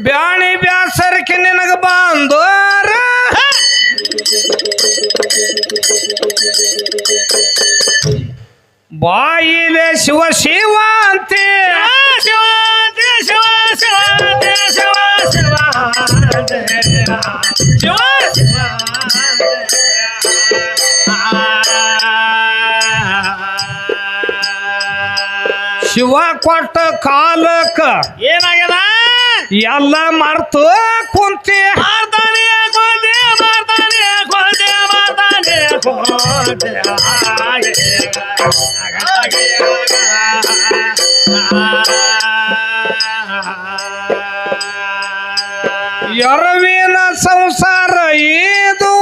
ಬ್ಯಾಣಿ ಬ್ಯಾಸರಕ್ಕೆ ನಿನಗ ಬಂದೋರ ಬಾಯಿಲೆ ಶಿವ ಶಿವ ಅಂತೆ. ಶಿವ ಶಿವ ಶಿವ ಶಿವ ಶಿವ ಶಿವ ಶಿವ ಕೊಟ್ಟ ಕಾಲಕ್ಕ ಏನಾಗ್ಯದ? ಎಲ್ಲ ಮರ್ತು ಕುಂತಿ. ಎರವಿನ ಸಂಸಾರ ಇದು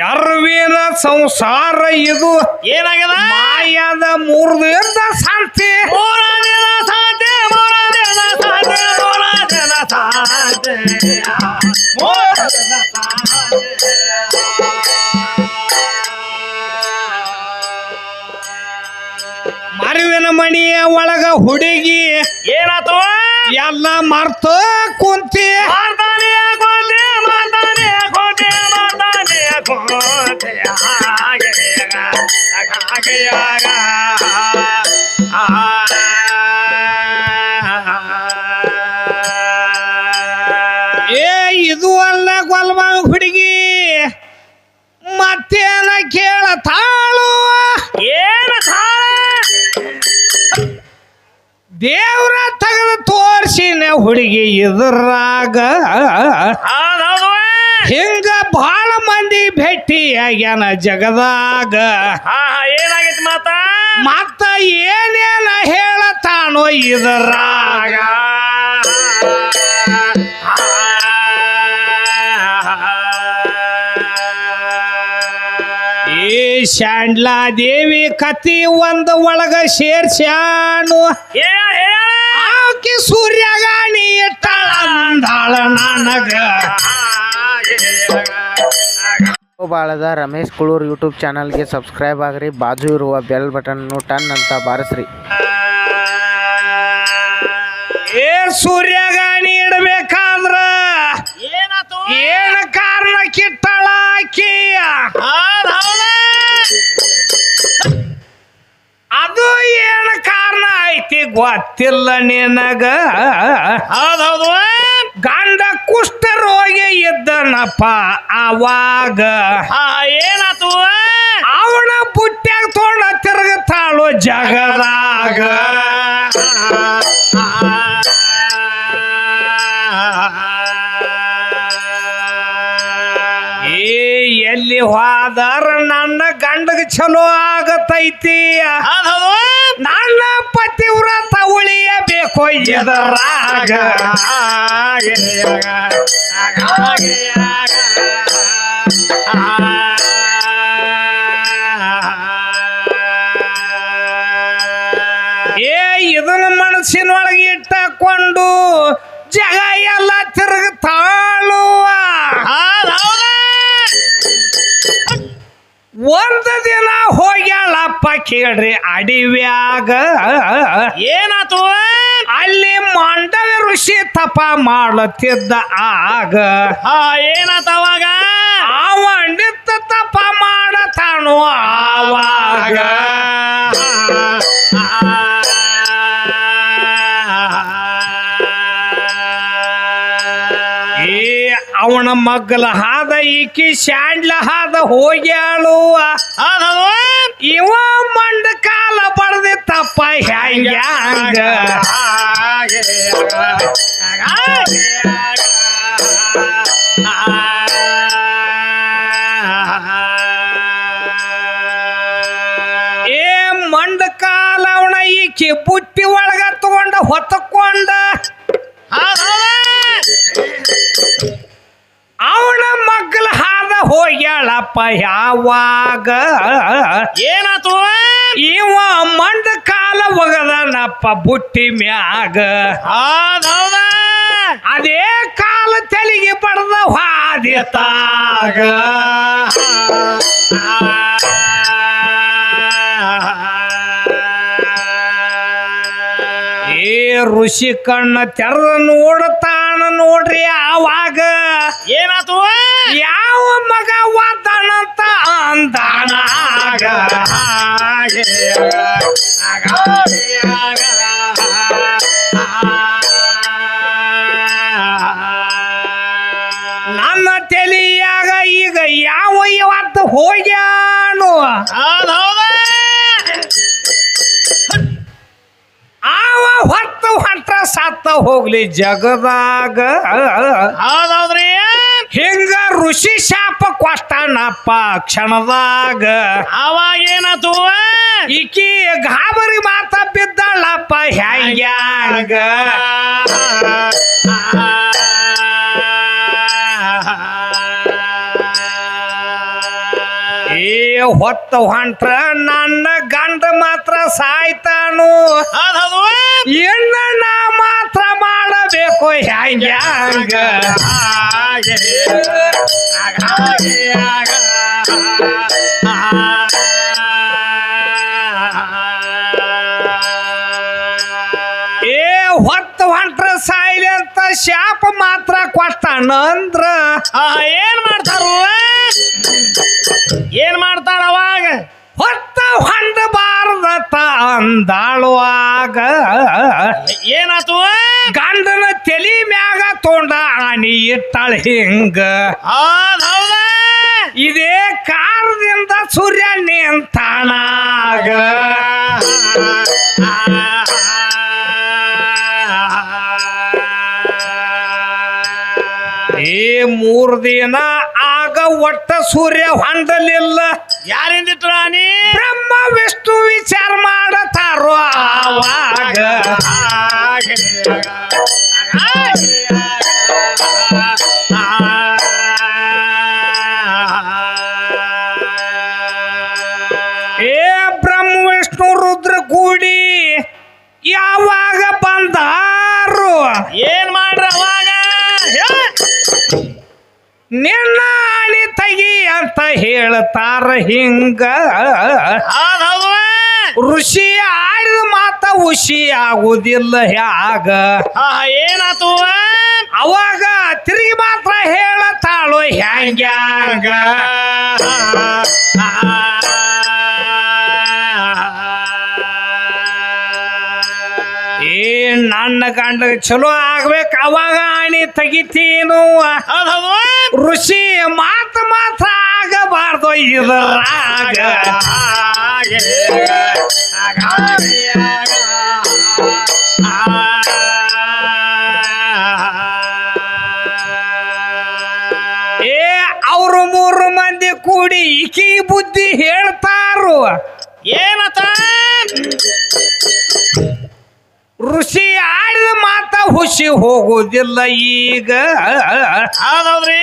ಎರವಿನ ಸಂಸಾರ ಇದು ಏನಾಗ್ಯದ? ಮಾಯದ ಶಾಂತಿ ಮೂರ ದಿನ ಸಾಧ್ಯ ಮೂರ ದಿನ ಸಾಧ್ಯ ಮೂರ ದಿನ ಮೂರ ದಿನ ಮರುವಿನ ಮಣಿಯ ಒಳಗ ಹುಡುಗಿ ಏನಾತವ? ಎಲ್ಲ ಮರ್ತ ಕುಂತಿ. ಮಾಡ್ತಾನೆ ಹುಡುಗಿ ಇದ್ರಾಗ ಹಿಂಗ ಬಹಳ ಮಂದಿ ಭೇಟಿ ಆಗ್ಯಾನ ಜಗದಾಗ ಏನಾಗೈತಿ ಮಾತ ಮತ್ತ ಏನೇನ ಹೇಳತಾನೋ ಇದರಾಗ ಈ ಶಾಂಡ್ಲಾ ದೇವಿ ಕತಿ ಒಂದ ಒಳಗ ಸೇರ್ಸ್ಯಾನು ಆಕಿ ಸೂರ್ಯಗಾಣಿ ಇಟ್ಟಾಳ ನನಗ. ಬಾಳದ ರಮೇಶ್ ಕುಳೂರ್ ಯೂಟ್ಯೂಬ್ ಚಾನಲ್ಗೆ ಸಬ್ಸ್ಕ್ರೈಬ್ ಆಗ್ರಿ ಬಾಜು ಇರುವ ಬೆಲ್ ಬಟನ್ನು ಟನ್ ಅಂತ ಬಾರಿಸ್ರಿ. ಏ ಸೂರ್ಯಗಾಣಿ ಇಡಬೇಕಂದ್ರ ಏನಾತು? ಏನ ಕಾರಣ ಕಿಟ್ಟಳ ಅದು ಏನ ಗೊತ್ತಿಲ್ಲ ನಿನಗ ಹೌದೌದು. ಗಂಡ ಕುಷ್ಠ ರೋಗಿ ಇದ್ದನಪ್ಪ ಅವಾಗ ಏನಾತು? ಅವನ ಬುಟ್ಟ್ಯಾಗ ತಿರ್ಗ ತಿರುಗತಾಳು ಜಗದಾಗ. ಏ ಎಲ್ಲಿ ಹೋದರ ನನ್ನ ಗಂಡಗ ಚಲೋ ಆಗತೈತಿ. ನನ್ನ ಪತಿವ್ರತ ಉಳಿಯಬೇಕು ಎದರಾಗ. ಏ ಇದನ್ನ ಮನಸ್ಸಿನೊಳಗೆ ಇಟ್ಟಕೊಂಡು ಜಗ ಎಲ್ಲ ತಿರುಗುತ್ತಾಳುವ ಒಂದ ದಿನ ಹೋಗ್ಯಾಳಪ್ಪ ಕೇಳ್ರಿ ಅಡಿವ್ಯಾಗ. ಏನಾತು? ಅಲ್ಲಿ ಮಾಂಡವ ಋಷಿ ತಪ ಮಾಡುತ್ತಿದ್ದ ಆಗ. ಏನಾತವಾಗ ಅವಂಡಿತ್ತ ತಪ ಮಾಡತಾನು ಆವಾಗ. ಏ ಅವನ ಮಗ್ಗಲ ಹಾದ ಈಕಿ ಶಾಂಡ್ಲ ಹಾದ ಹೋಗ್ಯಾಳು ಇವ ಮಂಡ ಕಾಲ ಬಡ್ದಿತ್ತಪ್ಪ ಹ್ಯಾಂಗ? ಏ ಮಂಡ ಕಾಲ ಅವನ ಈಕಿ ಬುಟ್ಟಿ ಒಳಗ ತಗೊಂಡ ಹೊತ್ತಕೊಂಡ. ಅವನ ಮಗ್ಗಲ ಹಾದ ಹೋಗ್ಯಾಳಪ್ಪ ಯಾವಾಗ? ಏನಾತು ಇವ ಮಂಡ ಕಾಲ ಒಗದನಪ್ಪ ಬುಟ್ಟಿ ಮ್ಯಾಗ. ಹೌದೌದ ಅದೇ ಕಾಲ ತೆಲಿಗೆ ಹಾದಿ ಹಾದಿತಾಗ. ಋಷಿ ಕಣ್ಣ ತೆರೆದ ನೋಡ್ರಿ ಆವಾಗ ಏನಾತು? ಯಾವ ಮಗ ವಾತಾನಂತ ಅಂದಾನ ಹಾಗೆ ನನ್ನ ತೆಲಿಯಾಗ ಈಗ ಯಾವ ಇವತ್ತು ಹೋಗ್ಯಾನು? ಹೋಗ್ಲಿ ಜಗದಾಗ. ಹೌದೌದ್ರಿ. ಹಿಂಗ ಋಷಿ ಶಾಪ ಕೊಷ್ಟನಪ್ಪ ಕ್ಷಣದಾಗ. ಅವಾಗ ಏನಾತು ಈಕಿ ಗಾಬರಿ ಮಾತ ಬಿದ್ದಾಳಪ್ಪ ಹ್ಯಾಂಗ್ಯಾಂಗ. ಏ ಹೊತ್ತ ಹೊಂಟ್ರ ನನ್ನ ಗಂಡ ಮಾತ್ರ ಸಾಯ್ತಾನು. ಎಣ್ಣ ಇನ್ನ ನಾ ಮಾತ್ರ ಹ್ಯಾಂಗ್ಯಾಂಗ ಹಾಗೆ ಹಾಗೆ ಏ ಹೊತ್ತ ಹೊಂಟ್ರ ಸಾಯಿಲೆ ಅಂತ ಶಾಪ ಮಾತ್ರ ಕೊಟ್ಟನಂದ್ರ? ಆ, ಏನ್ ಮಾಡ್ತಾರ? ಏನ್ ಮಾಡ್ತಾರ ಅವಾಗ? ಹೊತ್ತ ಬಾರದ ಅಂದಾಳುವಾಗ. ಏನಾತು? ಗಂಡನ ತಲಿ ಮ್ಯಾಗ ತೊಂಡ ಆಣಿ ಇಟ್ಟಾಳ ಹಿಂಗ. ಇದೇ ಕಾರದಿಂದ ಸೂರ್ಯ ನಿಂತಾಣಾಗ ಈ ಮೂರ್ ದಿನ ಆಗ ಒಟ್ಟ ಸೂರ್ಯ ಹೊಂಡಲಿಲ್ಲ ಯಾರಿಂದ ಬ್ರಹ್ಮ ವಿಷ್ಣು ವಿಚಾರ ಮಾಡತಾರೋ ಆವಾಗ ನಿನ್ನ ಅಣಿ ತಗಿ ಅಂತ ಹೇಳ್ತಾರ ಹಿಂಗ. ಋಷಿ ಆಡಿದ ಮಾತ ಹುಷಿ ಆಗುದಿಲ್ಲ ಹ್ಯಾಗ. ಏನಾತು? ಅವಾಗ ತಿರುಗಿ ಮಾತ್ರ ಹೇಳತಾಳು ಹ್ಯಾಂಗ್ಯಾಂಗ ಏ ನನ್ನ ಗಂಡ ಚಲೋ ಆಗ್ಬೇಕು ಅವಾಗ ಆಣಿ ತೆಗಿತೀನು ಋಷಿ ಮಾತ ಮಾತ್ರ ಆಗಬಾರ್ದು ಇದರಾಗ. ಏ ಅವರು ಮೂರು ಮಂದಿ ಕೂಡಿ ಈಕಿ ಬುದ್ಧಿ ಹೇಳ್ತಾರು. ಏನತ ಋಷಿ ಆಡಿದ ಮಾತ ಹುಸಿ ಹೋಗುವುದಿಲ್ಲ ಈಗ. ಹೌದೌದ್ರಿ.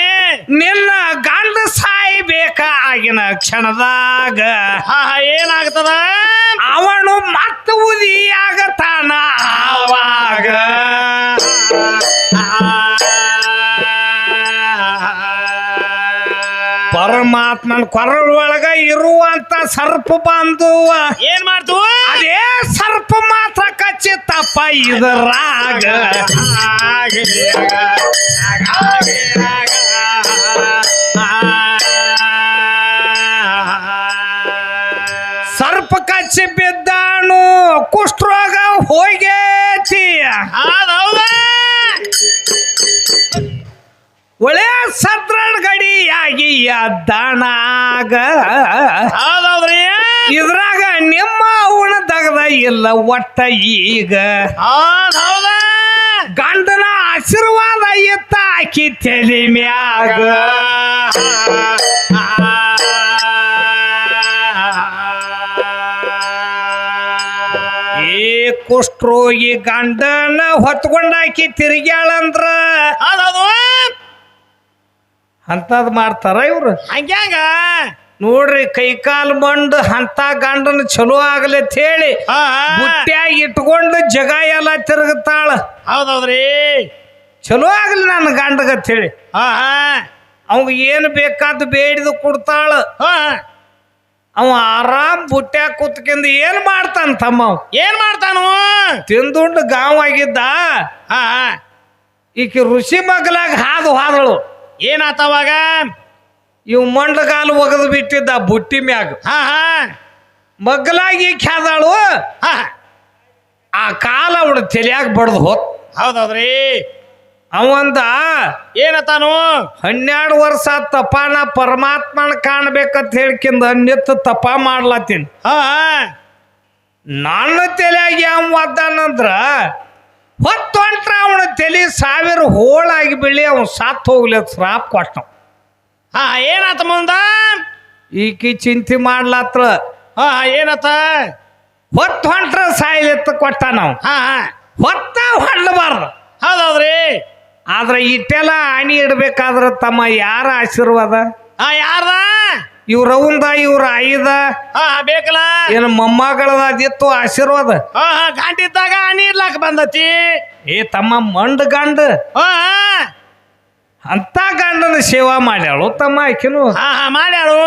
ನಿನ್ನ ಗಂಡ ಸಾಯ್ಬೇಕ ಆಗಿನ ಕ್ಷಣದಾಗ. ಏನಾಗ್ತದ? ಅವನು ಮತ್ತ ಉದಿಯಾಗತಾನ ಆವಾಗ. ಪರಮಾತ್ಮನ ಕೊರಳೊಳಗ ಇರುವಂತ ಸರ್ಪ ಬಂದು ಏನ್ ಮಾಡ್ತು? ಅದೇ ಸರ್ಪ ಮಾತ್ರ ಕಚ್ಚಿತ್ತಪ್ಪ ಇದರಾಗ ಸರ್ಪ ಕಚ್ಚಿ ಬಿದ್ದಾನು ಕುಷ್ಠರೋಗ ಹೋಗೇತಿ. ಹೌದೌದ ಒಳ್ಳೆ ಸದ್ರಡ್ ಗಡಿಯಾಗಿ ಎದ್ದಾನಾಗ. ಹೌದೌದ್ರಿ. ಇದ್ರಾಗ ನಿಮ್ಮ ಉಣ ತಗದ ಇಲ್ಲ ಒಟ್ಟ ಈಗ. ಗಂಡನ ಆಶೀರ್ವಾದ ಎತ್ತ ಆಕಿ ತಲೆ ಮ್ಯಾಗ. ಏ ಕುಷ್ಠರೋಗಿ ಗಂಡನ ಹೊತ್ಕೊಂಡಾಕಿ ತಿರುಗ್ಯಾಳಂದ್ರ. ಹೌದೌದು. ಅಂತದ್ ಮಾಡ್ತಾರ ಇವ್ರು. ಹಂಗ್ಯಾಂಗ? ನೋಡ್ರಿ ಕೈಕಾಲು ಮಂಡ್ ಅಂತ ಗಂಡನ ಚಲೋ ಆಗ್ಲಿ ಅಂತ ಹೇಳಿ ಆ ಬುಟ್ಟ್ಯಾಗ ಇಟ್ಕೊಂಡು ಜಗ ಎಲ್ಲ ತಿರುಗುತ್ತಾಳ ಹೌದೌದ್ರಿ. ಚಲೋ ಆಗ್ಲಿ ನನ್ನ ಗಂಡಗತ್ ಹೇಳಿ. ಹಾ ಅವ್ಗೆ ಏನು ಬೇಕಾದ್ದು ಬೇಡಿದು ಕೊಡ್ತಾಳ. ಹಾ ಅವ ಆರಾಮ್ ಬುಟ್ಟ್ಯಾಗ ಕೂತ್ಕೊಂಡು ಏನ್ ಮಾಡ್ತಾನ ತಮ್ಮ ಅವ? ಏನ್ ಮಾಡ್ತಾನು? ತಿಂದುಂಡು ಗಾಂವ್ ಆಗಿದ್ದ. ಹಾ ಹಾ. ಈಕಿ ಋಷಿ ಮಗ್ಲಾಗ ಹಾದು ಹಾದಳು. ಏನಾತವಾಗ ಇವ್ ಮಂಡಗಾಲು ಒಗದು ಬಿಟ್ಟಿದ್ದ ಬುಟ್ಟಿ ಮ್ಯಾಗ. ಹಾ ಹಾ. ಮಗ್ಲಾಗಿ ಖ್ಯಾದಾಳು. ಹಾ ಆ ಕಾಲ ಅವಳ ತೆಲಿಯಾಗ ಬಡ್ದು ಹೋತ್. ಹೌದೌದ್ರಿ. ಅವಂದ ಏನತಾನು? ಹನ್ನೆರಡು ವರ್ಷ ತಪಾನ ಪರಮಾತ್ಮನ ಕಾಣ್ಬೇಕಂತ ಹೇಳ್ಕಿಂದ ನಿತ್ತ ತಪ ಮಾಡ್ಲತ್ತೀನಿ. ಹಾ ಹಾ. ನನ್ನ ಅವ್ ಯಾವ ಒದ್ದಾನಂದ್ರ ಹೊತ್ತು ಹೊಂಟ್ರ ಅವನ ತಲೆ ಸಾವಿರ ಹೋಳಾಗಿ ಬೀಳಿ ಅವನು ಸಾತ್ ಹೋಗ್ಲಿ ಸ್ರಾಪ್ ಶ್ರಾಪ್ ಕೊಟ್ಟ ಹಾ ಏನಾತ ಮುಂದ? ಈಕಿ ಚಿಂತೆ ಮಾಡ್ಲಾತ್ರ. ಹಾ ಏನತ? ಹೊತ್ತು ಹೊಂಟ್ರ ಸಾಯ್ಲಿತ್ತ ಕೊಟ್ಟ ನಾವು ಹಾ ಹೊತ್ತ ಹೊಳ್ಳಬಾರ್ದು ಹೌದೌದ್ರಿ. ಆದ್ರೆ ಇಟ್ಟೆಲ್ಲ ಆಣಿ ಇಡ್ಬೇಕಾದ್ರೆ ತಮ್ಮ ಯಾರ ಆಶೀರ್ವಾದ? ಹಾ ಯಾರ್ದ? ಇವ್ರ ಅವಂದ ಇವ್ರ ಐದ ಹಾ ಬೇಕಲ್ಲ? ಏನು ಮೊಮ್ಮಗಳದಿತ್ತು ಆಶೀರ್ವಾದ? ಹಾ ಹಾ ಗಂಟಿದ್ದಾಗ ನೀರ್ಲಾಕ ಬಂದತಿ. ಏ ತಮ್ಮ ಮಂಡ್ ಗಂಡ. ಹಾ ಅಂತ ಗಂಡನ ಸೇವಾ ಮಾಡ್ಯಾಳು ತಮ್ಮ ಆಕಿನು. ಹಾ ಹಾ ಮಾಡ್ಯಾಳು.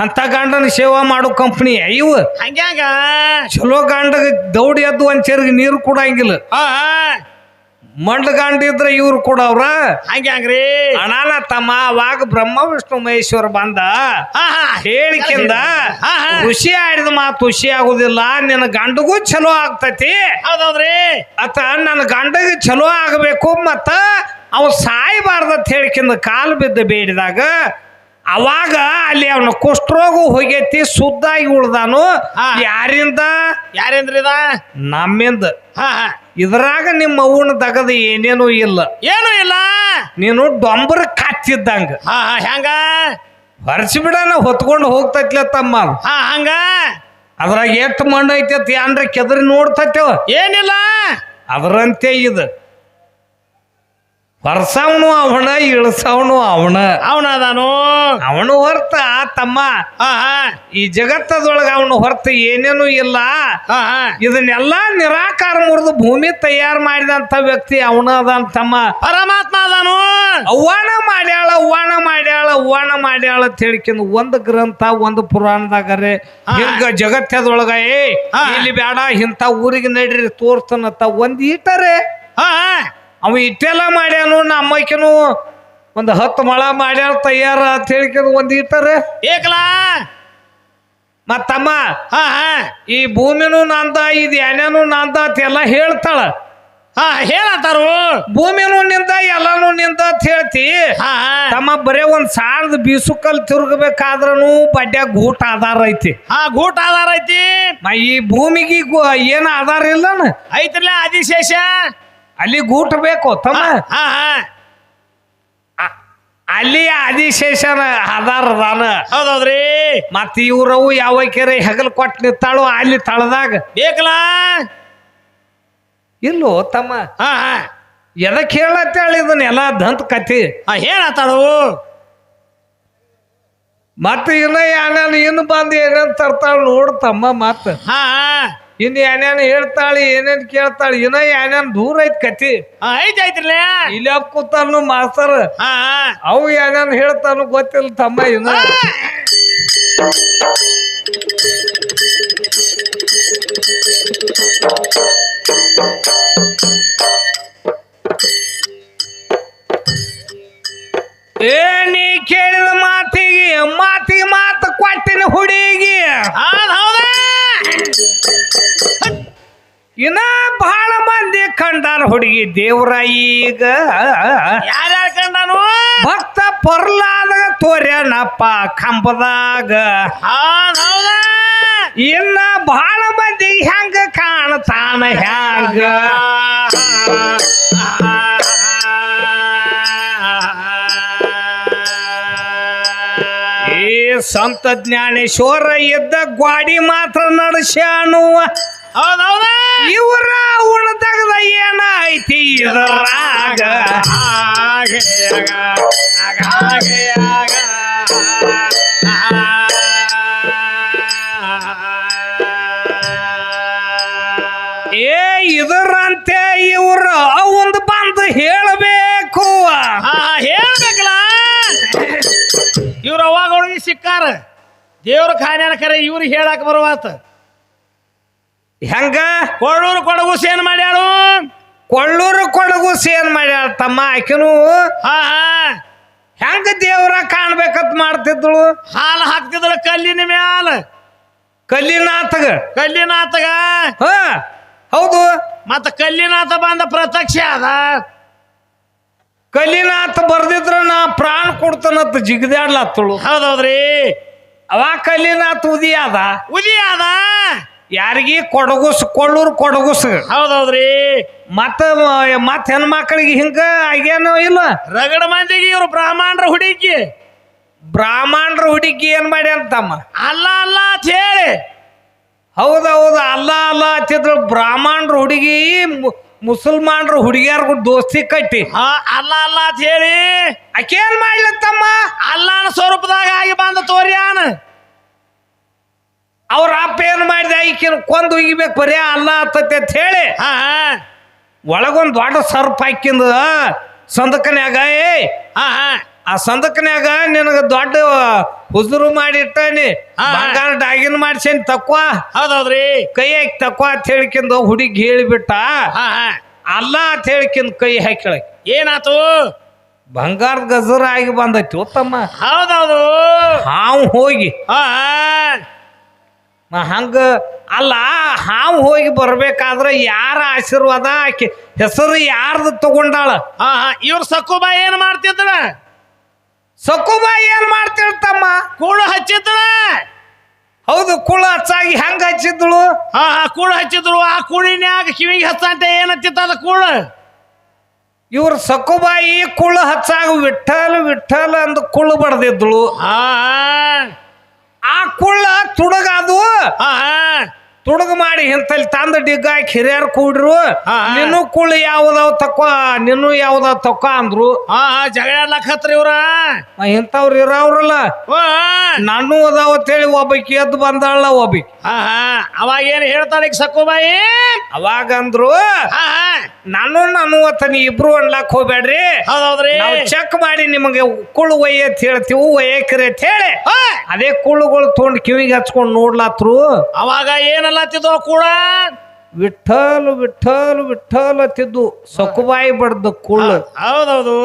ಅಂತ ಗಂಡನ ಸೇವಾ ಮಾಡೋ ಕಂಪ್ನಿ ಇವು? ಹಂಗ್ಯಾಂಗ? ಚಲೋ ಗಂಡಗ ದೌಡಿ ಎದ್ದು ಒಂದ್ ಚೆರ್ಗಿ ನೀರು ಕೊಡಂಗಿಲ್ಲ. ಹಾ ಹಾ. ಮಂಡ್ ಇವ್ರು ಕೂಡ ಇವ್ರು ಹಂಗೆ ಹಂಗ್ಯಾಂಗ್ರಿ ಅನಾನ ತಮ್ಮ ಅವಾಗ ಬ್ರಹ್ಮ ವಿಷ್ಣು ಮಹೇಶ್ವರ ಬಂದ. ಹೇಳಿಕಿಂದ. ಖುಷಿ ಆಡಿದ ಮಾತು ಖುಷಿ ಆಗುದಿಲ್ಲ ನಿನ್ನ ಗಂಡಗೂ ಚಲೋ ಆಗ್ತತಿ. ಹೌದೌದ್ರಿ. ಅತ ನನ್ನ ಗಂಡಗೆ ಚಲೋ ಆಗಬೇಕು ಮತ್ತ ಅವ ಸಾಯಬಾರ್ದಂತ ಹೇಳಿಕಿಂದ ಕಾಲು ಬಿದ್ದು ಬೇಡಿದಾಗ ಅವಾಗ ಅಲ್ಲಿ ಅವನ ಕುಷ್ಠರೋಗ ಹೋಗೈತಿ ಸುದ್ದಾಗಿ ಉಳ್ದಾನು. ಹಾ. ಯಾರಿಂದ? ಯಾರೇನ್ರಿ ಇದ ನಮ್ಮಿಂದ. ಹಾ ಹಾ. ಇದ್ರಾಗ ನಿಮ್ಮ ಅವ್ವನ ದಗದ ಏನೇನೂ ಇಲ್ಲ. ಏನು ಇಲ್ಲ? ನೀನು ಡೊಂಬರ್ ಕಚ್ಚಿದ್ದಂಗ ಹಾ ಹಾ ಹೆಂಗ? ಹೊರಸಿಬಿಡನ ಹೊತ್ಕೊಂಡು ಹೋಗ್ತೈತ್ಲ ತಮ್ಮ ಹಾ ಹಂಗ? ಅದ್ರಾಗ ಎಷ್ಟು ಮಣ್ಣು ಐತಿ ಏನ್ರ ಕೆದರಿ ನೋಡ್ತೈತೇವ. ಏನಿಲ್ಲ? ಅದರಂತೆ ಇದು. ಹೊರಸವನು ಅವನ ಇಳಿಸವನು ಅವನ. ಅವನದಾನು? ಅವನು ಹೊರ್ತ ತಮ್ಮ. ಈ ಜಗತ್ತದೊಳಗ ಅವನು ಹೊರತ ಏನೇನು ಇಲ್ಲ. ಇದನ್ನೆಲ್ಲ ನಿರಾಕಾರ ಮುರಿದು ಭೂಮಿ ತಯಾರು ಮಾಡಿದಂತ ವ್ಯಕ್ತಿ ಅವನ ಅದಾನ ತಮ್ಮ. ಪರಮಾತ್ಮ ಅದಾನು ಅವ್ವಾನ ಮಾಡ್ಯಾಳ ಅವ್ವಾನ ಮಾಡ್ಯಾಳ ಅವ್ವಾನ ಮಾಡ್ಯಾಳ ಅಂತ ಹೇಳಿಕೊಂಡು ಒಂದು ಗ್ರಂಥ ಒಂದು ಪುರಾಣದಾಗರೆ ಹಿಂಗ ಜಗತ್ತದೊಳಗ ಏ. ಇಲ್ಲಿ ಬೇಡ ಇಂಥ ಊರಿಗೆ ನಡೀರಿ ತೋರ್ತನತ್ತ ಒಂದ್ ಈಟರೆ ಹಾ ಅವ ಇಟ್ಟೆಲ್ಲ ಮಾಡ್ಯಾನು ನಮ್ಮಕಿನು ಒಂದು ಹತ್ತು ಮಳ ಮಾಡ್ಯಾರ ತಯಾರ ಅಂತ ಹೇಳಿಕೊಂಡು ಒಂದು ಇಟ್ಟಾರೆ. ಏಕಲಾ? ಮತ್ತಮ್ಮ ಹಾ ಹಾ. ಈ ಭೂಮಿನೂ ನಂದ ಇದು ಏನೇನು ನಂದ ಅಂತ ಎಲ್ಲ ಹೇಳ್ತಾಳ. ಹಾ ಹೇಳತ್ತಾರು? ಭೂಮಿನೂ ನಿಂದ ಎಲ್ಲಾನು ನಿಂದ ಅಂತ ಹೇಳ್ತಿ. ಹಾ ಹಾ. ತಮ್ಮ ಬರೇ ಒಂದ್ ಸಾರದ ಬೀಸುಕಲ್ ತಿರುಗಬೇಕಾದ್ರೂ ಬಡ್ಡ್ಯಾಗ ಗೂಟ ಆಧಾರ ಐತಿ. ಹಾ ಗೂಟ ಆಧಾರ ಐತಿ. ಮ ಈ ಭೂಮಿಗೆ ಗು- ಏನ್ ಆಧಾರ ಇಲ್ಲನ? ಐತ್ರಲ್ಲ ಆದಿಶೇಷ. ಅಲ್ಲಿ ಗೂಟ ಬೇಕು ತಮ್ಮ. ಹಾ ಹಾ ಅಲ್ಲಿ ಆದಿಶೇಷನ ಆಧಾರ ಅದಾನ. ಹೌದೌದ್ರಿ. ಮತ್ ಇವ್ರವು ಯಾವ ಕೆರೆ ಹೆಗಲ್ ಕೊಟ್ಟು ನಿಂತಾಳು ಅಲ್ಲಿ ತಳದಾಗ. ಬೇಕಲ್ಲ? ಇಲ್ಲೋ ತಮ್ಮ. ಹಾ ಹಾ. ಎದಕ್ಕೆ ಹೇಳತ್ತೇಳಿ ಇದನ್ನೆಲ್ಲ ದಂತ ಕತಿ ಹಾ ಹೇಳತ್ತಾಳು. ಮತ್ತೆ ಇನ್ನ ಯಾನ ಇನ್ನು ಬಂದು ಏನಂತ ತರ್ತಾಳ ನೋಡು ತಮ್ಮ ಮತ್ತ. ಹಾ. ಇನ್ನು ಏನೇನು ಹೇಳ್ತಾಳೆ ಏನೇನು ಕೇಳ್ತಾಳೆ ಇನ್ನ ಏನೇನು ದೂರ ಐತ್ ಕತಿ. ಐತ್ ಐತಿ ಐತ್ರಲ್ಲ ಇಲ್ಲಿ ಕೂತಾನು ಮಾಸ್ತರ್? ಹಾ ಅವು ಏನೇನು ಹೇಳ್ತಾನು ಗೊತ್ತಿಲ್ಲ ತಮ್ಮ ಇನ್ನ. ಏ ನೀ ಕೇಳಿದ ಇನ್ನ ಬಹಳ ಮಂದಿ ಕಂಡಾರ ಹುಡುಗಿ ದೇವ್ರ ಈಗ. ಯಾರ್ಯಾರ ಕಂಡಾನು? ಭಕ್ತ ಪರ್ಲಾದ ತೋರ್ಯನಪ್ಪ ಕಂಬದಾಗ. ಇನ್ನ ಬಹಳ ಮಂದಿ ಹೆಂಗ ಕಾಣತಾನ ಹ್ಯಾಂಗ. ಈ ಸಂತ ಜ್ಞಾನೇಶ್ವರ ಇದ್ದ ಗ್ವಾಡಿ ಮಾತ್ರ ನಡೆಸ್ಯಾನು ಹೌದೌದಾ ಹೌದ? ಇವರ ಉಣತಗದ ಏನ ಇದರಾಗ. ಏ, ಇದರಂತೆ ಇವರು ಒಂದು ಬಂದು ಹೇಳಬೇಕು. ಹೇಳ್ಬೇಕಲ್ಲ. ಇವ್ರ ಅವಾಗ ಹುಡುಗಿ ಸಿಕ್ಕಾರ. ದೇವ್ರ ಖಾನ್ಯಾನ ಕರೆ ಇವ್ರಿಗೆ ಹೇಳಕ್ ಬರುವಾತ. ಹೆಂಗ? ಕೊಳ್ಳೂರು ಕೊಡಗು ಸೇನ್ ಮಾಡ್ಯಾಳು? ಕೊಳ್ಳೂರು ಕೊಡಗು ಸೇನ್ ಮಾಡ್ಯಾಳ ತಮ್ಮ ಆಕಿನು? ಹಾ ಹಾ. ಹೆಂಗ ದೇವ್ರ ಕಾಣ್ಬೇಕಂತ ಮಾಡ್ತಿದ್ಳು? ಹಾಲು ಹಾಕ್ತಿದ್ರ ಕಲ್ಲಿನ ಮ್ಯಾಲ. ಕಲ್ಲಿನಾಥಗ. ಕಲ್ಲಿನಾಥಗ. ಹ ಹೌದು. ಮತ್ತ ಕಲ್ಲಿನಾಥ ಬಂದ ಪ್ರತ್ಯಕ್ಷ ಅದ. ಕಲ್ಲಿನಾಥ ಬರ್ದಿದ್ರ ನಾ ಪ್ರಾಣ ಕೊಡ್ತಾನಂತ ಜಿಗದಾಡ್ಲತ್ತಳು. ಹೌದೌದ್ರಿ. ಅವ ಕಲ್ಲಿನಾಥ ಉದಿ ಅದ ಉದಿ ಅದ ಯಾರಿಗಿ ಕೊಡಗುಸ್ ಕೊಳ್ಳೂರು ಕೊಡಗುಸ್. ಹೌದೌದ್ರಿ. ಮತ್ತ ಮತ್ತ ಹೆಣ್ಮಕ್ಳಿಗೆ ಹಿಂಗ ಆಗ್ಯಾನ ಇಲ್ಲ? ರಗಡ ಮಂದಿಗೆ ಇವ್ರು ಬ್ರಾಹ್ಮಣರ ಹುಡುಗಿ. ಬ್ರಾಹ್ಮಣರ ಹುಡುಗಿ ಏನ್ ಮಾಡಿ ತಮ್ಮ ಅಲ್ಲ ಅಲ್ಲ ಅಂತ ಹೇಳಿ. ಹೌದೌದು ಅಲ್ಲ ಅಲ್ಲ ಅಂತಿದ್ರು ಬ್ರಾಹ್ಮಣರ ಹುಡುಗಿ ಮು- ಹುಡುಗಿಯರ್ಗು ದೋಸ್ತಿ ಕಟ್ಟಿ. ಹಾ ಅಲ್ಲ ಅಲ್ಲ ಅಂತ ಹೇಳಿ. ಆಕೇನ್ ಏನ್ ಮಾಡ್ಲತ್ತಮ್ಮ? ಅಲ್ಲನ ಸ್ವರೂಪದಾಗ ಆಗಿ ಬಂದ ತೋರ್ಯಾನ ಅವ್ರ ಅಪ್ಪ ಏನ್ ಮಾಡಿದ? ಈಕಿನ ಕೊಂದು ಒಗಿಬೇಕು ಬರೇ ಅಲ್ಲ ಆತತಿ ಅಂತ ಹೇಳಿ ಹಾ ಒಳಗೊಂದು ದೊಡ್ಡ ಸರ್ಪ ಹಾಕಿಂದ ಸಂದಕನ್ಯಾಗ ಏ ಹಾ ಹಾ. ಆ ಸಂದಕನ್ಯಾಗ ನಿನಗ ದೊಡ್ಡ ಹುಜುರು ಮಾಡಿಟ್ಟಾನಿ. ಬಂಗಾರ ಡಾಗಿನ್ ಮಾಡ್ಸೇನಿ ತಕ್ವಾ. ಹೌದೌದ್ರಿ. ಕೈ ಹಾಕಿ ತಕ್ವಾ ಅಂತ ಹೇಳಿಕಿಂದ ಹುಡುಗಿ ಹೇಳಿಬಿಟ್ಟ. ಹಾ ಹಾ. ಅಲ್ಲ ಅಂತ ಹೇಳಿಕಿಂದ ಕೈ ಹಾಕಿಳ ಏನಾತು? ಬಂಗಾರದ ಗಜರ ಆಗಿ ಬಂದೈತಿ ತಮ್ಮ ಹೌದೌದು. ಹಾವು ಹೋಗಿ. ಹಾ. ಹಂಗ ಅಲ್ಲ ಹಾವು ಹೋಗಿ ಬರಬೇಕಾದ್ರೆ ಯಾರ ಆಶೀರ್ವಾದ? ಆಕಿ ಹೆಸರು ಯಾರ್ದು ತಗೊಂಡಾಳ? ಹಾ ಹಾ ಇವ್ರ ಸಕ್ಕುಬಾ ಏನ್ ಮಾಡ್ತಿದ್ರ? ಏನು ಏನ್ ಮಾಡ್ತಿರ್ತಮ್ಮ? ಕೂಳು ಹಚ್ಚಿದ್ರ? ಹೌದು ಕೂಳು ಹಚ್ಚಾಗಿ ಹೆಂಗ ಹಚ್ಚಿದ್ಳು? ಹಾ ಹಾ ಕೂಳು ಹಚ್ಚಿದ್ರು ಆ ಕೂಳಿನ್ಯಾಗ ಕಿವಿಗೆ ಹಚ್ಚಂತ ಏನ್ ಹಚ್ಚಿತ್ತ ಅದ ಕೂಡು ಇವ್ರ ಸಕುಬಾಯಿ ಕುಳ್ಳು ಹಚ್ಚಾಗ ವಿಠಲ್ ವಿಠಲ್ ಅಂದು ಕುಳ್ಳು ಬಡ್ದಿದ್ಳು. ಹಾ ಆ ಕುಳ್ಳ ತುಡಗಾದು ಹಾ ತುಡುಗ ಮಾಡಿ ಹಿಂತಲ್ಲಿ ತಂದ ಡಿಗ್ಗ ಹಾಕಿ ಹಿರಿಯರ್ ಕೂಡ್ರು ಹಾ. ನಿನ್ನೂ ಕುಳ್ಳು ಯಾವ್ದಾವ್ ತಕೋ ನಿನ್ನೂ ಯಾವ್ದಾವ್ ಅಂದ್ರು. ಹಾ ಹಾ ಜಗಳಾಡ್ಲಕತ್ರಿ ಇವ್ರ. ಇಂಥವ್ರು ಇರೋವ್ರಲ್ಲ. ಓ ನಾನು ಅದಾವ ಅಂತೇಳಿ ಒಬ್ಬಕಿ ಎದ್ದು ಬಂದಾಳ ಒಬ್ಬಕಿ ಹಾ ಹಾ. ಅವಾಗ ಏನ್ ಹೇಳ್ತಾಳೆ ಈಗ ಸಕ್ಕುಬಾಯಿ? ಅವಾಗ ಅಂದ್ರು ಹಾ ಹಾ. ನಾನು ನಾನು ತನಿ ನೀ ಇಬ್ರು ಅನ್ಲಾಕ್ ಹೋಗ್ಬೇಡ್ರಿ ಹೌದೌದ್ರಿ. ನಾವು ಚೆಕ್ ಮಾಡಿ ನಿಮಗೆ ಕುಳ್ಳು ಒಯ್ಯ ಅಂತ ಹೇಳ್ತೀವಿ ಒಯ್ಯಕ್ರಿ ಅಂತ ಹೇಳಿ. ಹಾ. ಅದೇ ಕುಳ್ಳುಗಳು ತೊಗೊಂಡು ಕಿವಿಗೆ ಹಚ್ಕೊಂಡು ನೋಡ್ಲಾತ್ರು. ಅವಾಗ ಏನಲ್ಲತ್ತಿದ್ವು ಕೂಡ? ವಿಠಲ್ ವಿಠಲ್ ವಿಠಲ್ ಅತ್ತಿದ್ದು ಸೊಕುಬಾಯಿ ಬಡ್ದು ಕುಳ್ಳು. ಹೌದೌದು.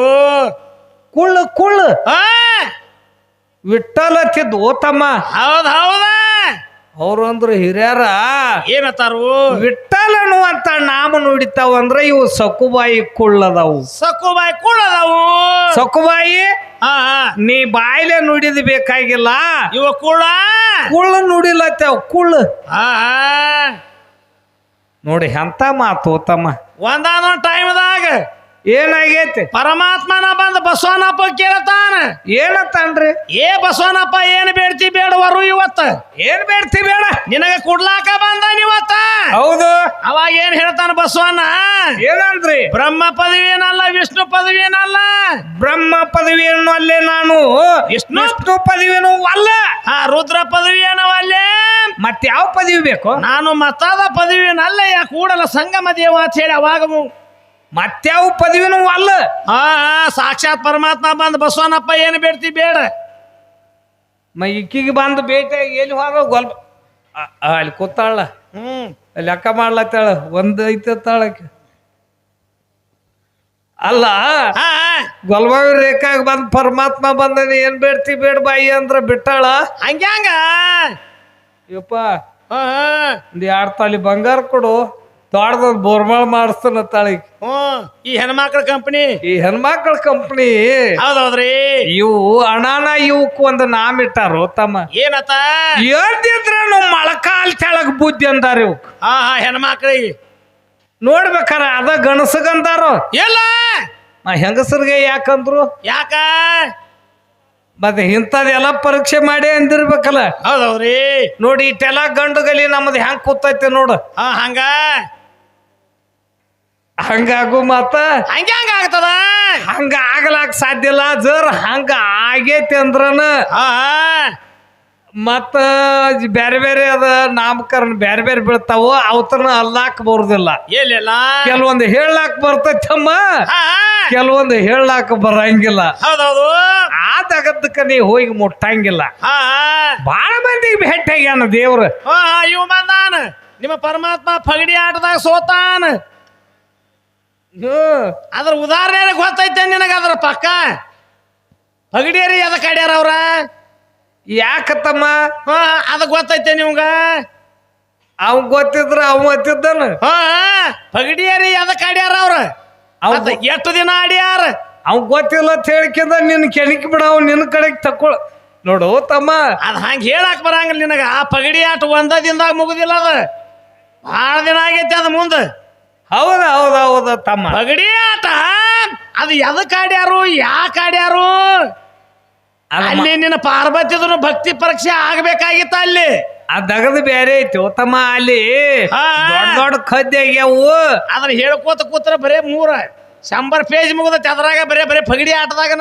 ಕುಳ್ಳು ಕುಳ್ಳು. ವಿಠಲ್ ಅತ್ತಿದ್ದು ಓತಮ್ಮ ತಮ್ಮ. ಹೌದ್ ಹೌದ. ಅವ್ರು ಅಂದ್ರು ಹಿರಿಯರ ಏನತ್ತಾರು? ವಿಠಲ್ ಅನ್ನುವಂತ ನಾಮ ನುಡಿತಾವ ಅಂದ್ರೆ ಇವು ಸಕುಬಾಯಿ ಕುಳ್ಳದವು. ಸಕುಬಾಯಿ ಕುಳ್ಳದವು? ಸಕುಬಾಯಿ ನೀ ಬಾಯಿಲೆ ನುಡಿದ್ ಬೇಕಾಗಿಲ್ಲ. ಇವ ಕುಳ್ಳ? ಕುಳ್ಳು ನುಡಿಲತ್ತೇವ್ ಕುಳ್ಳು. ನೋಡಿ ಎಂತ ಮಾತು ತಮ್ಮ. ಒಂದಾದ ಟೈಮ್ದಾಗ ಏನಾಗೈತಿ? ಪರಮಾತ್ಮನ ಬಂದ ಬಸವನಪ್ಪ ಕೇಳ್ತಾನ. ಏನತ್ತಾನ್ರಿ? ಏ ಬಸವನಪ್ಪ ಏನ್ ಬೇಡ್ತಿ ಬೇಡವರು ಇವತ್ತ? ಏನ್ ಬೇಡ್ತಿ ಬೇಡ? ನಿನಗ ಕುಡ್ಲಾಕ ಬಂದ ಇವತ್ತ? ಹೌದು. ಅವಾಗ ಏನ್ ಹೇಳ್ತಾನ ಬಸವನ ಏನಂದ್ರಿ? ಬ್ರಹ್ಮ ಪದವಿನಲ್ಲ ವಿಷ್ಣು ಪದವಿನಲ್ಲ ಬ್ರಹ್ಮ ಪದವಿಯನ್ನು ಅಲ್ಲೇ ನಾನು ವಿಷ್ಣು? ವಿಷ್ಣು ಪದವಿನೂ ಅಲ್ಲ. ಹಾ ರುದ್ರ ಪದವಿ ಅಲ್ಲೇ? ಮತ್ತೆ ಯಾವ ಪದವಿ ಬೇಕು? ನಾನು ಮತ್ತಾದ ಪದವಿನಲ್ಲ ಯಾ ಕೂಡಲ ಸಂಗಮ ದೇವ ಅಂತ ಹೇಳಿ ಅವಾಗ ಮತ್ಯಾವ ಪದವಿನೂ ಅಲ್ಲ. ಆ ಸಾಕ್ಷಾತ್ ಪರಮಾತ್ಮ ಬಂದ ಬಸವನಪ್ಪ ಏನು ಬೇಡ್ತಿ ಬೇಡ. ಮ ಇಕ್ಕಿಗೆ ಬಂದು ಭೇಟಿ ಎಲ್ಲಿ ಹೋದ ಗೊಲ್ ಆ- ಆ, ಅಲ್ಲಿ ಕೂತಾಳ. ಹ್ಞೂ ಲೆಕ್ಕ ಮಾಡ್ಲತ್ತಾಳ. ಒಂದ್ ತಾಳಕ್ಕೆ. ಅಲ್ಲ ಗೊಲ್ಬಾವಿ ರೇಖಾಗ ಬಂದ್ ಪರಮಾತ್ಮ ಬಂದನ ಏನ್ ಬೇಡ್ತಿ ಬೇಡ ಬಾಯಿ ಅಂದ್ರ ಬಿಟ್ಟಾಳ. ಹಂಗ್ಯಾಂಗ? ಯಪ್ಪ ಒಂದ್ ಎರಡ್ ತಾಲಿ ಬಂಗಾರ ಕೊಡು. ದೊಡ್ಡದೊಂದ್ ಬೋರ್ಮಾಳ ಮಾಡಿಸ್ತಾನ ತಾಳಿ ಹ್ಞೂ ಈ ಹೆಣ್ಮಕ್ಳ ಕಂಪನಿ ಈ ಹೆಣ್ಮಕ್ಳ ಕಂಪ್ನಿ ಹೌದೌದ್ರಿ. ಇವು ಅಣಾನ ಇವಕ್ ಒಂದು ನಾಮ ಇಟ್ಟಾರು ತಮ್ಮ. ಏನತ್ತ? ಎದ್ದಿದ್ರನು ಮೊಳಕಾಲ್ ತೆಳಗ್ ಬುದ್ಧಿ ಅಂದಾರ ಇವಕ್. ಹಾ ಹಾ ಹೆಣ್ಮಕ್ಳಿಗೆ ನೋಡ್ಬೇಕಾರ ಅದ ಗಣಸಗಂದಾರು ಎಲ್ಲ? ಹೆಂಗಸರಿಗೆ ಯಾಕಂದ್ರು ಯಾಕ? ಮತ್ತೆ ಇಂಥದೆಲ್ಲ ಪರೀಕ್ಷೆ ಮಾಡಿ ಅಂದಿರ್ಬೇಕಲ್ಲ. ಹೌದೌದ್ರಿ. ನೋಡಿ ಇಟ್ಟೆಲ್ಲ ಗಂಡುಗಲಿ ನಮ್ದು ಹೆಂಗ್ ಕೂತೈತೆ ನೋಡು. ಹಾ ಹಂಗ? ಹಂಗಾಗು ಮತ್ತ ಹಂಗ್ಯಾಂಗ ಆಗ್ತದ? ಹಂಗ ಆಗ್ಲಾಕ್ ಸಾಧ್ಯ ಇಲ್ಲ ಜರ್ ಹಂಗ ಆಗೈತಿ ಅಂದ್ರನ. ಮತ್ತ ಬ್ಯಾರೆ ಬೇರೆ ಅದ ನಾಮಕರಣ ಬ್ಯಾರೆ ಬೇರೆ ಬೀಳ್ತಾವ ಅವತರನ ಅಲ್ಲಾಕ್ ಬರುದಿಲ್ಲ. ಎಲ್ಲಿಲ್ಲ ಕೆಲವೊಂದು ಹೇಳಾಕ್ ಬರ್ತೈತಮ್ಮ ಕೆಲವೊಂದು ಹೇಳಾಕ ಬರಂಗಿಲ್ಲ. ಹೌದೌದು. ಆ ತಗದ್ದಕ್ಕ ನೀ ಹೋಗಿ ಮುಟ್ಟಂಗಿಲ್ಲ. ಬಾಳ ಮಂದಿಗೆ ಭೇಟಿ ಆಗ್ಯಾನ ದೇವ್ರ. ಇವ್ ಬಂದಾನ. ನಿಮ್ಮ ಪರಮಾತ್ಮ ಪಗಡಿ ಆಟದಾಗ ಸೋತಾನ. ಅದ್ರ ಉದಾಹರಣೆ ಗೊತ್ತೈತೆ ನಿನಗ ಅದ್ರ ಪಕ್ಕ? ಪಗಡಿಯರಿ ಎದ ಕಡ್ಯಾರ ಅವ್ರ? ಯಾಕತ್ತಮ್ಮ? ಹಾ ಅದ ಗೊತ್ತೈತೆ ನಿಮ್ಗ? ಅವ್ ಗೊತ್ತಿದ್ರ ಅವ್ ಗೊತ್ತಿದ್ದನ ಹಾ ಪಗಡಿಯರಿ ಎದ ಕಡ್ಯಾರ ಅವ್ರ? ಅವ್ ಎಷ್ಟು ದಿನ ಆಡ್ಯಾರ? ಅವ್ ಗೊತ್ತಿಲ್ಲ ಅಂತ ಹೇಳಿಕಿಂದ ನಿನ್ ಕೆಣಕಿ ಬಿಡ ಅವ್ ನಿನ್ನ ಕಡೆಗೆ ತಕ್ಕೊಳ. ನೋಡು ತಮ್ಮ. ಅದ್ ಹಂಗ ಹೇಳಕ್ ಬರಂಗಿಲ್ಲ ನಿನಗ. ಆ ಪಗಡಿ ಆಟ ಒಂದ ದಿನದಾಗ ಮುಗುದಿಲ್ಲ ಅದ. ಭಾಳ ದಿನ ಆಗೈತಿ ಅದ ಮುಂದ. ಹೌದ ಹೌದ ಹೌದ ತಮ್ಮ. ಪಗಡಿ ಆಟ ಅದು ಎದಕ್ ಆಡ್ಯಾರು? ಯಾಕೆ ಆಡ್ಯಾರು? ಅದ್ ಮ- ಅಲ್ಲಿ ನಿನ್ನ ಪಾರ್ವತಿದನು ಭಕ್ತಿ ಪರೀಕ್ಷೆ ಆಗ್ಬೇಕಾಗಿತ್ತ ಅಲ್ಲಿ. ಆ ದಗದ ಬೇರೆ ಐತಿ ಓ ತಮ್ಮ ಅಲ್ಲಿ. ಹಾ. ದೊಡ್ಡ ದೊಡ್ಡ ಖದ್ಯ ಆಗ್ಯಾವು. ಅದನ್ನ ಹೇಳ್ಕೋತ ಕೂತ್ರ ಬರೇ ಮೂರ. ಶಂಬರ್ ಪೇಜ್ ಮುಗಿದ ಅದ್ರಾಗ ಬರೇ ಬರೇ ಪಗಡಿ ಆಟದಾಗನ.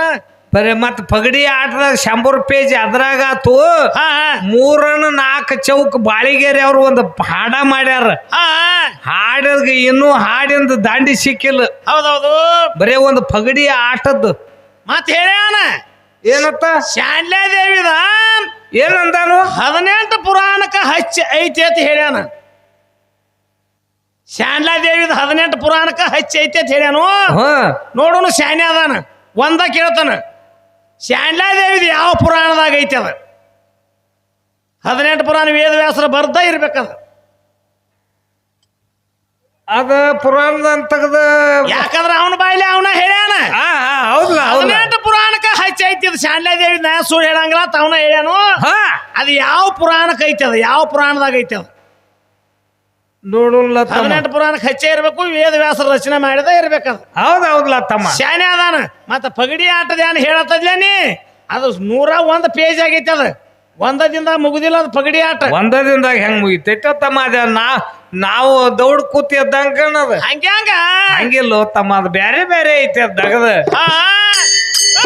ಬರೇ ಮತ್ ಪಗಡಿ ಆಟದಾಗ ಶಂಬರ್ ಪೇಜ್ ಅದ್ರಾಗ ಆತು. ಹಾ ಮೂರನ ನಾಲ್ಕು ಚೌಕ್ ಬಾಳಿಗೇರಿ ಅವ್ರು ಒಂದು ಹಾಡ ಮಾಡ್ಯಾರ. ಹಾ ಹಾಡಿದ ಇನ್ನೂ ಹಾಡಿಂದ ದಾಂಡಿ ಸಿಕ್ಕಿಲ್ಲ. ಹೌದೌದು. ಬರೀ ಒಂದು ಪಗಡಿ ಆಟದ್ದು. ಮತ್ ಹೇಳ್ಯಾನ ಏನತ್ತ? ಶಾಂಡ್ಲೆ ದೇವಿದ ಏನಂದಾನು? ಹದಿನೆಂಟು ಪುರಾಣಕ್ಕ ಹಚ್ಚ ಐತಿ ಅಂತ ಹೇಳ್ಯಾನ ಶಾಂಡ್ಲಾ ದೇವಿದ ಹದಿನೆಂಟು ಪುರಾಣಕ್ಕ ಹಚ್ಚ ಐತಿ ಅಂತ ಹೇಳ್ಯಾನು ನೋಡೋನು ಶಾನ್ಯ ಅದಾನ. ಒಂದ ಕೇಳ್ತಾನ. ಶಾಂಡ್ಲಾ ದೇವಿದ ಯಾವ ಪುರಾಣದಾಗ ಐತೆ ಅದು? ಹದಿನೆಂಟು ಪುರಾಣ ವೇದವ್ಯಾಸರ ಬರ್ದ ಇರ್ಬೇಕದು. ಅದ ಪುರಾಣದ ತೆಗದ ಯಾಕಂದ್ರೆ ಅವನ ಬಾಯ್ಲಿ ಅವನ ಹೇಳ್ಯಾನ. ಹೌದಲ್ಲ ಹದಿನೆಂಟು ಪುರಾಣಕ್ಕ ಹಚ್ಚೈತಿ ಅದು. ಶಾಂಡ್ಲಾ ದೇವಿ ನಾ ಸುಳ್ಳು ಹೇಳಂಗಿಲ್ಲ ಅವನ ಹೇಳ್ಯಾನು. ಹಾ. ಅದು ಯಾವ ಪುರಾಣಕ್ಕೆ ಐತೆ ಅದು? ಯಾವ ಪುರಾಣದಾಗ ಐತೆ ಅದು? ನೋಡಲ್ಲ ಪುರಾಣ ಪುರಾಣಕ್ಕೆ ಇರಬೇಕು ವೇದ ವ್ಯಾಸ ರಚನೆ ಮಾಡದೇ ಇರ್ಬೇಕದು ಹೌದು ಹೌದಲ್ಲ ತಮ್ಮ. ಶಾನೆ ಅದಾನ. ಮತ್ತ ಪಗಡಿ ಆಟದ ಏನ್ ಹೇಳತ್ತದ್ಲೇ ನೀ? ಅದು ನೂರ ಒಂದು ಪೇಜ್ ಆಗೈತೆ ಅದು. ಒಂದದಿಂದ ಮುಗುದಿಲ್ಲ ಅದು ಪಗಡಿ ಆಟ. ಒಂದ ದಿನದಾಗ ಹೆಂಗ್ ಮುಗಿತೈತ ತಮ್ಮ ಅದ ನಾ ನಾವು ದೌಡ್ ಕೂತಿ ಎದ್ದಂಗ ಕಾಣದ ಹಂಗ್ಯಾಂಗ ಹಂಗಿಲ್ಲ ತಮ್ಮ ಅದು ಬೇರೆ ಬೇರೆ ಐತೆ ಅದ್. ದಗದ ಆ, ಆ.